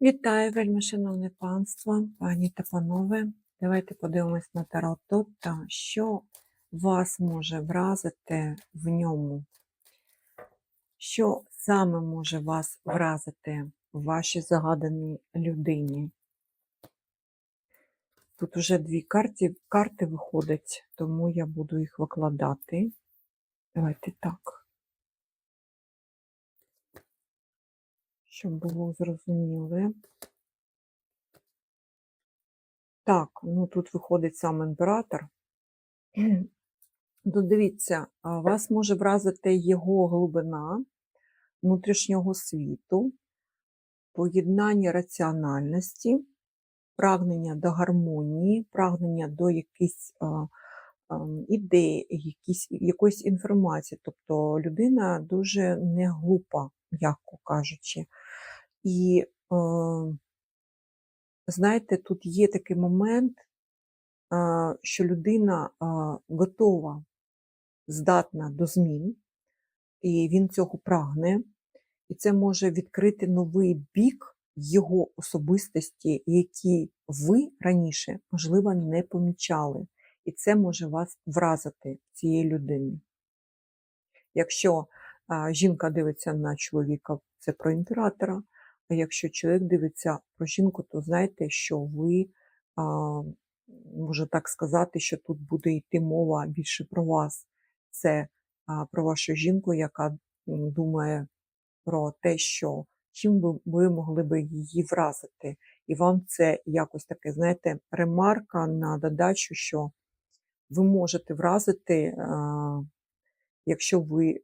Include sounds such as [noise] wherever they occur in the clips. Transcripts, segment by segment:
Вітаю, вельми шановне панство, пані та панове. Давайте подивимось на Таро Тотта, що вас може вразити в ньому. Що саме може вас вразити в вашій загаданій людині? Тут вже дві карти, карти виходять, тому я буду їх викладати. Давайте так. Щоб було зрозуміле. Так, ну тут виходить сам імператор. [clears throat] То дивіться, вас може вразити його глибина внутрішнього світу, поєднання раціональності, прагнення до гармонії, прагнення до якихось ідей, якісь, якоїсь інформації. Тобто людина дуже не глупа, м'яко кажучи. І, знаєте, тут є такий момент, що людина готова, здатна до змін, і він цього прагне, і це може відкрити новий бік його особистості, який ви раніше, можливо, не помічали. І це може вас вразити цієї людини. Якщо а, жінка дивиться на чоловіка, це про імператора. А якщо чоловік дивиться про жінку, то знайте, що ви, а, можу так сказати, що тут буде йти мова більше про вас. Це а, про вашу жінку, яка думає про те, що чим ви, ви могли би її вразити. І вам це якось таке, знаєте, ремарка на додачу, що ви можете вразити, а, якщо ви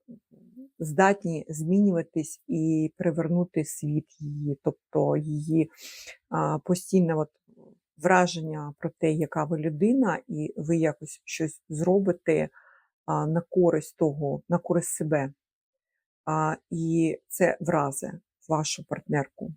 здатні змінюватись і привернути світ її, тобто її постійне от враження про те, яка ви людина, і ви якось щось зробите на користь того, на користь себе. І це вразе вашу партнерку.